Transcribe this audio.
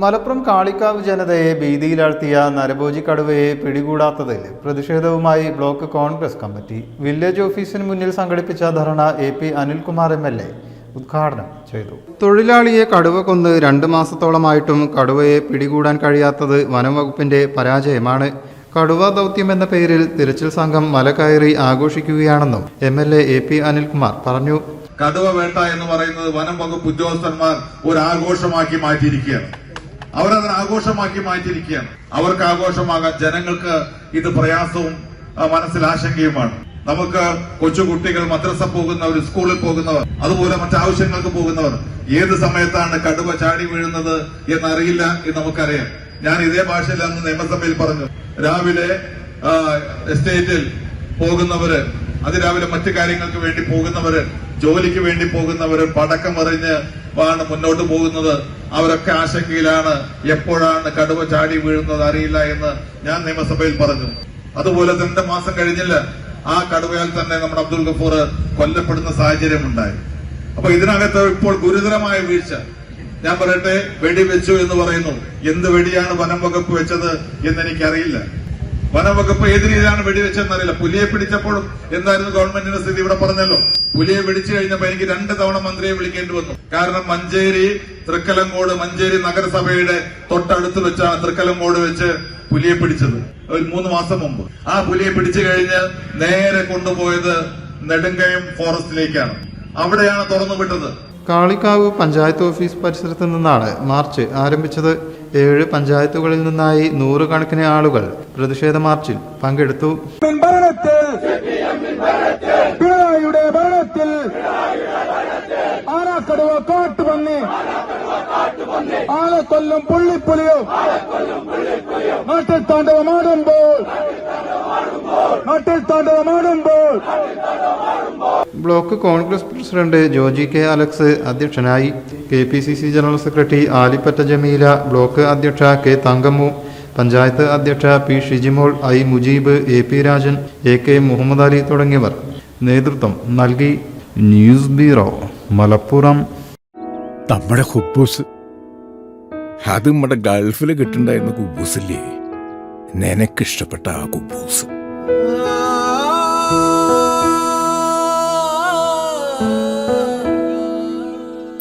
മലപ്പുറം കാളിക്കാവ് ജനതയെ ഭീതിയിലാഴ്ത്തിയ നരഭോജി കടുവയെ പിടികൂടാത്തതിൽ പ്രതിഷേധവുമായി ബ്ലോക്ക് കോൺഗ്രസ് കമ്മിറ്റി. വില്ലേജ് ഓഫീസിന് മുന്നിൽ സംഘടിപ്പിച്ച dharna A P Anilkumar M L A ഉദ്ഘാടനം ചെയ്തു. തൊഴിലാളിയെ കടുവ കൊന്ന് രണ്ട് മാസത്തോളമായിട്ടും കടുവയെ പിടികൂടാൻ കഴിയാത്തത് വനം വകുപ്പിന്റെ പരാജയമാണ്. കടുവ ദൗത്യം എന്ന പേരിൽ തിരച്ചിൽ സംഘം മല കയറി ആഘോഷിക്കുകയാണെന്നും M L A P Anilkumar പറഞ്ഞു. കടുവ വേട്ട എന്ന് പറയുന്നത് വനം വകുപ്പ് ഉദ്യോഗസ്ഥന്മാർ ഒരു ആഘോഷമാക്കി മാറ്റിയിരിക്കുകയാണ്. അവരത് ആഘോഷമാക്കി മാറ്റിയിരിക്കുകയാണ്. അവർക്ക് ആഘോഷമാകാൻ ജനങ്ങൾക്ക് ഇത് പ്രയാസവും മനസ്സിൽ ആശങ്കയുമാണ്. നമുക്ക് കൊച്ചുകുട്ടികൾ മദ്രസ പോകുന്നവർ സ്കൂളിൽ പോകുന്നവർ അതുപോലെ മറ്റാവശ്യങ്ങൾക്ക് പോകുന്നവർ ഏത് സമയത്താണ് കടുവ ചാടി വീഴുന്നത് എന്നറിയില്ല എന്ന് നമുക്കറിയാം. ഞാൻ ഇതേ ഭാഷയിൽ അന്ന് നിയമസഭയിൽ പറഞ്ഞു. രാവിലെ എസ്റ്റേറ്റിൽ പോകുന്നവര് അതിരാവിലെ മറ്റു കാര്യങ്ങൾക്ക് വേണ്ടി പോകുന്നവര് ജോലിക്ക് വേണ്ടി പോകുന്നവര് പടക്കം എറിഞ്ഞ് ആണ് മുന്നോട്ട് പോകുന്നത് അവരൊക്കെ ആശങ്കയിലാണ്. എപ്പോഴാണ് കടുവ ചാടി വീഴുന്നത് അറിയില്ല എന്ന് ഞാൻ നിയമസഭയിൽ പറഞ്ഞു. അതുപോലെ രണ്ട് മാസം കഴിഞ്ഞില്ല ആ കടുവയാൽ തന്നെ നമ്മുടെ അബ്ദുൽ ഗഫൂർ കൊല്ലപ്പെടുന്ന സാഹചര്യം ഉണ്ടായി അപ്പൊ ഇതിനകത്ത് ഇപ്പോൾ ഗുരുതരമായ വീഴ്ച. ഞാൻ പറയട്ടെ വെടിവെച്ചു എന്ന് പറയുന്നു. എന്ത് വെടിയാണ് വനം വകുപ്പ് വെച്ചത് എന്ന് എനിക്കറിയില്ല വനം വകുപ്പ് ഏത് രീതിയിലാണ് വെടിവെച്ചതെന്ന് അറിയില്ല. പുലിയെ പിടിച്ചപ്പോഴും എന്തായിരുന്നു ഗവൺമെന്റിന്റെ സ്ഥിതി ഇവിടെ പറഞ്ഞല്ലോ. പുലിയെ പിടിച്ചു കഴിഞ്ഞപ്പോ എനിക്ക് രണ്ട് തവണ മന്ത്രിയെ വിളിക്കേണ്ടി വന്നു. കാരണം മഞ്ചേരി തൃക്കലങ്കോട് മഞ്ചേരി നഗരസഭയുടെ തൊട്ടടുത്ത് വെച്ചാണ് തൃക്കലങ്കോട് വെച്ച് പുലിയെ പിടിച്ചത്. ഒരു മൂന്ന് മാസം മുമ്പ്. ആ പുലിയെ പിടിച്ചു കഴിഞ്ഞ് നേരെ കൊണ്ടുപോയത് നെടുങ്കയം ഫോറസ്റ്റിലേക്കാണ്. അവിടെയാണ് തുറന്നു വിട്ടത്. കാളിക്കാവ് പഞ്ചായത്ത് ഓഫീസ് പരിസരത്ത് നിന്നാണ് മാർച്ച് ആരംഭിച്ചത്. ഏഴ് പഞ്ചായത്തുകളിൽ നിന്നായി നൂറുകണക്കിന് ആളുകൾ പ്രതിഷേധ മാർച്ചിൽ പങ്കെടുത്തു. പിണറായിയുടെ ഭരണത്തിൽ ആനാക്കടുവ കാട്ടുപന്നി ആനക്കൊല്ലും പുള്ളിപ്പുലിയോ നാട്ടിൽ താണ്ഡവമാടുമ്പോൾ നാട്ടിൽ താണ്ഡവമാടുമ്പോൾ block Congress president Joji K Alex അധ്യക്ഷനായി K P C C general secretary Alipatta Jameela block അധ്യക്ഷ കെ തങ്കമ്മു പഞ്ചായത്ത് അധ്യക്ഷ P Shijimol I Mujeeb A P Rajan A K Muhammad Ali തുടങ്ങിയവർ നേതൃത്വം നൽകി. News bureau Malappuram. നമ്മുടെ ഹുബൂസ് അത് നമ്മുടെ ഗൾഫിൽ കിട്ടുണ്ടായിരുന്ന കുബൂസില്ലേ? നിനക്കിഷ്ടപ്പെട്ട ആ കുബൂസ്.